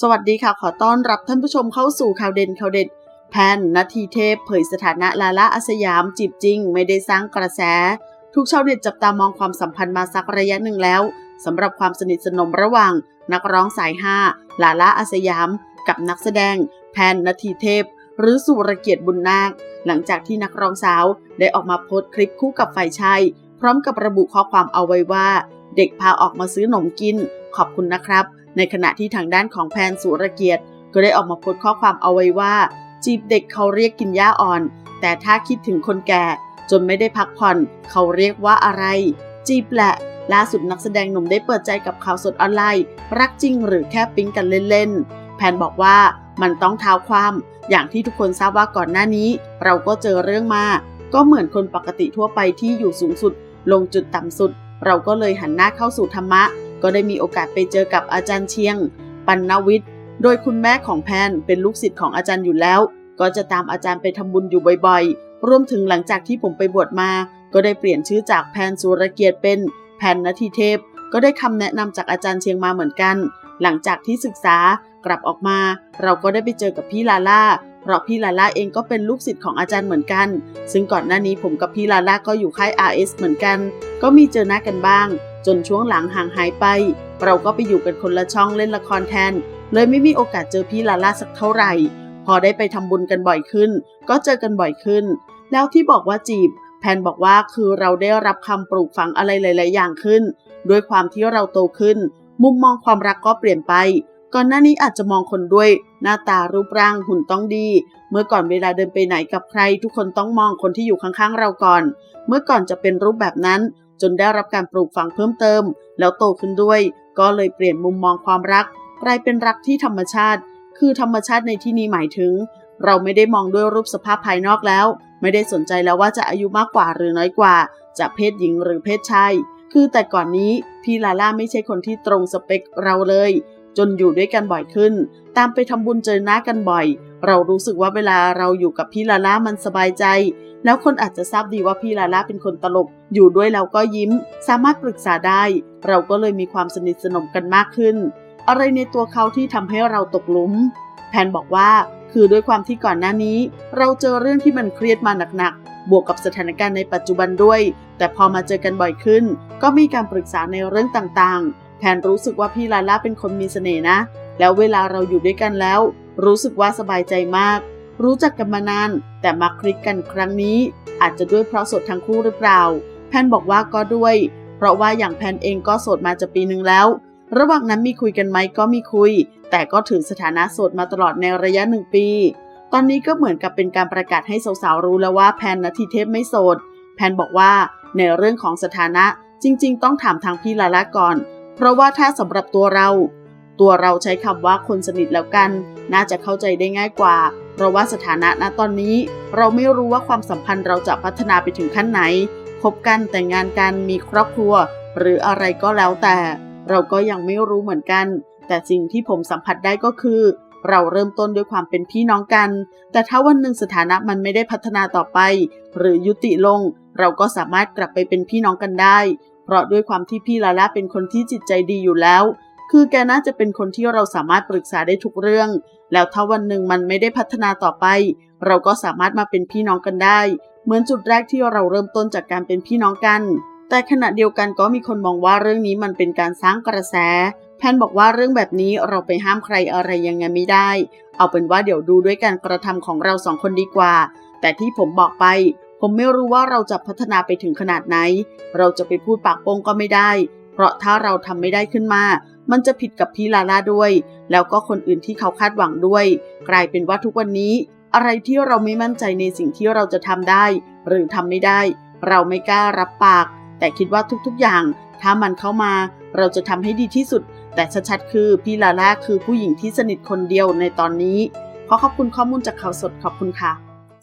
สวัสดีค่ะ ขอต้อนรับท่านผู้ชมเข้าสู่ข่าวเด่นข่าวเด็ดแพนนาทีเทพ เผยสถานะลาล่าอาสยามจีบจริง ไม่ได้สร้างกระแส ทุกชาวเน็ตจับตามองความสัมพันธ์มาสักระยะหนึ่งแล้วสำหรับความสนิทสนมระหว่าง นักร้องสายห้าลาล่าอาสยาม กับนักแสดง แพนนาทีเทพ หรือสุรเกียรติบุญนาค หลังจากที่นักร้องสาวได้ออกมาโพสต์คลิปคู่กับฝ่ายชายพร้อมกับระบุข้อความเอาไว้ว่า เด็กพาออกมาซื้อหนมกิน ขอบคุณนะครับ ในขณะที่ทางด้านของแพนสุรเกียรติ ก็ได้ออกมาโพสต์ข้อความเอาไว้ว่า จีบเด็กเขาเรียกกินหญ้าอ่อน แต่ถ้าคิดถึงคนแก่ จนไม่ได้พักผ่อน เขาเรียกว่าอะไร จีบแหละล่าสุดนักแสดงหนุ่มได้เปิดใจกับข่าวสดออนไลน์ รักจริงหรือแค่ปิ๊งกันเล่นๆ แพนบอกว่ามันต้องเท้าความ อย่างที่ทุกคนทราบว่าก่อนหน้านี้ เราก็เจอเรื่องมา ก็เหมือนคนปกติทั่วไปที่อยู่สูงสุด ลงจุดต่ำสุด เราก็เลยหันหน้าเข้าสู่ธรรมะ ก็ได้มีโอกาสไปเจอกับอาจารย์เชียง ปัณณวิทย์ โดยคุณแม่ของแพนเป็นลูกศิษย์ของอาจารย์อยู่แล้ว ก็จะตามอาจารย์ไปทำบุญอยู่บ่อยๆ รวมถึงหลังจากที่ผมไปบวชมา ก็ได้เปลี่ยนชื่อจากแพนสุรเกียรติเป็นแพนนาทีเทพ ก็ได้คำแนะนำจากอาจารย์เชียงมาเหมือนกัน หลังจากที่ศึกษากลับออกมา เราก็ได้ไปเจอกับพี่ลาล่าเพราะพี่ลาล่าเองก็เป็นลูกศิษย์ของอาจารย์เหมือนกัน ซึ่งก่อนหน้านี้ผมกับพี่ลาล่าก็อยู่ค่าย RS เหมือนกัน ก็มีเจอหน้ากันบ้าง จนช่วงหลังห่างหายไป เราก็ไปอยู่กันคนละช่องเล่นละครแทน เลยไม่มีโอกาสเจอพี่ลาล่าสักเท่าไหร่ พอได้ไปทำบุญกันบ่อยขึ้น ก็เจอกันบ่อยขึ้น แล้วที่บอกว่าจีบ แพนบอกว่าคือเราได้รับคำปลูกฝังอะไรหลาย ๆ อย่างขึ้น ด้วยความที่เราโตขึ้น มุมมองความรักก็เปลี่ยนไป ก่อนหน้านี้อาจจะมองคนด้วย หน้าตารูปร่างหุ่นต้องดี เมื่อก่อนเวลาเดินไปไหนกับใคร ทุกคนต้องมองคนที่อยู่ข้าง ๆ เราก่อน เมื่อก่อนจะเป็นรูปแบบนั้น จนได้รับการปลูกฝังเพิ่มเติม แล้วโตขึ้นด้วย ก็เลยเปลี่ยนมุมมองความรักกลายเป็นรักที่ธรรมชาติ คือธรรมชาติในที่นี้หมายถึง เราไม่ได้มองด้วยรูปสภาพภายนอกแล้ว ไม่ได้สนใจแล้วว่าจะอายุมากกว่าหรือน้อยกว่า จะเพศหญิงหรือเพศชายคือแต่ก่อนนี้พี่ลาล่าไม่ใช่คนที่ตรงสเปคเราเลย จนอยู่ด้วยกันบ่อยขึ้น ตามไปทำบุญเจอหน้ากันบ่อย เรารู้สึกว่าเวลาเราอยู่กับพี่ลาล่ามันสบายใจ แล้วคนอาจจะทราบดีว่าพี่ลาล่าเป็นคนตลก อยู่ด้วยเราก็ยิ้ม สามารถปรึกษาได้ เราก็เลยมีความสนิทสนมกันมากขึ้น อะไรในตัวเขาที่ทำให้เราตกหลุม แพนบอกว่า คือด้วยความที่ก่อนหน้านี้ เราเจอเรื่องที่มันเครียดมาหนักๆ บวกกับสถานการณ์ในปัจจุบันด้วย แต่พอมาเจอกันบ่อยขึ้น ก็มีการปรึกษาในเรื่องต่างๆ แพนรู้สึกว่าพี่ลาล่าเป็นคนมีเสน่ห์นะ แล้วเวลาเราอยู่ด้วยกันแล้ว รู้สึกว่าสบายใจมาก รู้จักกันมานาน แต่มาคลิกกันครั้งนี้ อาจจะด้วยเพราะโสดทั้งคู่หรือเปล่า แพนบอกว่าก็ด้วย เพราะว่าอย่างแพนเองก็โสดมาจะปีหนึ่งแล้ว ระหว่างนั้นมีคุยกันไหมก็มีคุย แต่ก็ถือสถานะโสดมาตลอดในระยะหนึ่งปี ตอนนี้ก็เหมือนกับเป็นการประกาศให้สาวๆรู้แล้วว่าแพนนาทีเทพไม่โสด แพนบอกว่าในเรื่องของสถานะจริง ๆ ต้องถามทางพี่ลาล่าก่อน เพราะว่าถ้าสำหรับตัวเรา ตัวเราใช้คำว่าคนสนิทแล้วกัน น่าจะเข้าใจได้ง่ายกว่า เพราะว่าสถานะณตอนนี้ เราไม่รู้ว่าความสัมพันธ์เราจะพัฒนาไปถึงขั้นไหน คบกันแต่งงานกันมีครอบครัว หรืออะไรก็แล้วแต่ เราก็ยังไม่รู้เหมือนกัน แต่สิ่งที่ผมสัมผัสได้ก็คือ เราเริ่มต้นด้วยความเป็นพี่น้องกัน แต่ถ้าวันหนึ่งสถานะมันไม่ได้พัฒนาต่อไป หรือยุติลง เราก็สามารถกลับไปเป็นพี่น้องกันได้ เพราะด้วยความที่พี่ลาล่าเป็นคนที่จิตใจดีอยู่แล้ว คือแกน่าจะเป็นคนที่เราสามารถปรึกษาได้ทุกเรื่อง แล้วถ้าวันหนึ่งมันไม่ได้พัฒนาต่อไป เราก็สามารถมาเป็นพี่น้องกันได้ เหมือนจุดแรกที่เราเริ่มต้นจากการเป็นพี่น้องกัน แต่ขณะเดียวกันก็มีคนมองว่าเรื่องนี้มันเป็นการสร้างกระแส แพนบอกว่าเรื่องแบบนี้เราไปห้ามใครอะไรยังไงไม่ได้ เอาเป็นว่าเดี๋ยวดูด้วยการกระทำของเราสองคนดีกว่า แต่ที่ผมบอกไป ผมไม่รู้ว่าเราจะพัฒนาไปถึงขนาดไหน เราจะไปพูดปากโป้งก็ไม่ได้ เพราะถ้าเราทำไม่ได้ขึ้นมา มันจะผิดกับพี่ลาล่าด้วย แล้วก็คนอื่นที่เขาคาดหวังด้วย กลายเป็นว่าทุกวันนี้ อะไรที่เราไม่มั่นใจในสิ่งที่เราจะทำได้ หรือทำไม่ได้ เราไม่กล้ารับปาก แต่คิดว่าทุกๆอย่าง ถ้ามันเข้ามา เราจะทำให้ดีที่สุด แต่ชัดๆคือพี่ลาล่าคือผู้หญิงที่สนิทคนเดียวในตอนนี้ขอขอบคุณข้อมูลจากข่าวสดขอบคุณค่ะ